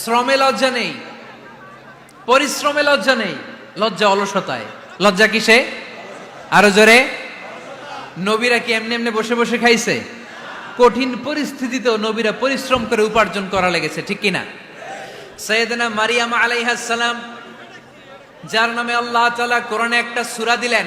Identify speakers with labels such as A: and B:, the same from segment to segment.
A: শ্রমে লজ্জা নেই, পরিশ্রমে লজ্জা নেই, লজ্জা অলসতায়। লজ্জা কিসে? আরও জোরে। নবীরা কি এমনি এমনি বসে বসে খাইছে? কঠিন পরিস্থিতিতেও নবীরা পরিশ্রম করে উপার্জন করা লেগেছে, ঠিক কিনা? সৈয়দনা মারিয়াম আলাইহাস সালাম, যার নামে আল্লাহ তাআলা কোরআনে একটা সূরা দিলেন।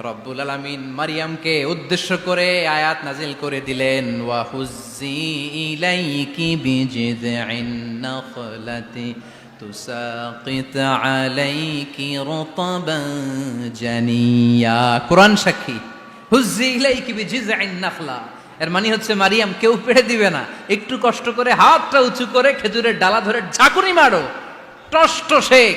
A: রব্বুল আলামিন মারিয়ামকে উদ্দেশ্য করে আয়াত নাজিল করে দিলেন, ওয়া হুজ্জি ইলাইকি বিজিযিন নাখলাতি, তুসাকিত আলাইকি রতাবান জানিয়া। কোরআন সাক্ষী, হুজ্জি ইলাইকি বিজিযিন নাখলা। এর মানে হচ্ছে মারিয়াম কেউ পেড়ে দিবে না। একটু কষ্ট করে হাতটা উঁচু করে খেজুরের ডালা ধরে ঝাঁকুনি মারো। টষ্ট শেখ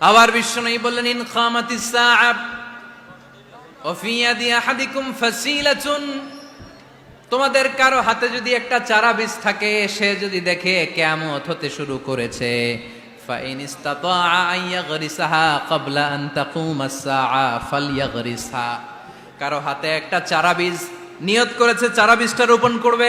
A: আবার বিশ্ব নেই বললেন ইন খামাতিস সাআব وفي يد أحدكم فسيلة তোমাদের কারো হাতে যদি একটা চারা বীজ থাকে সে যদি দেখে কেয়ামত হতে শুরু করেছে فإن استطاع أن يغرسها قبل أن تقوم الساعة فليغرسها কারো হাতে একটা চারা বীজ নিয়ত করেছে চারা বীজটা রোপণ করবে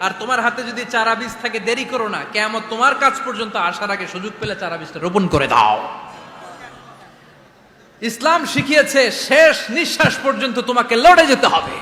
A: আর তোমার হাতে যদি চারা বীজ থাকে, দেরি করো না। কেমন তোমার কাজ পর্যন্ত আসার আগে সুযোগ পেলে চারা বীজটা রোপণ করে দাও। ইসলাম শিখিয়েছে, শেষ নিঃশ্বাস পর্যন্ত তোমাকে লড়ে যেতে হবে।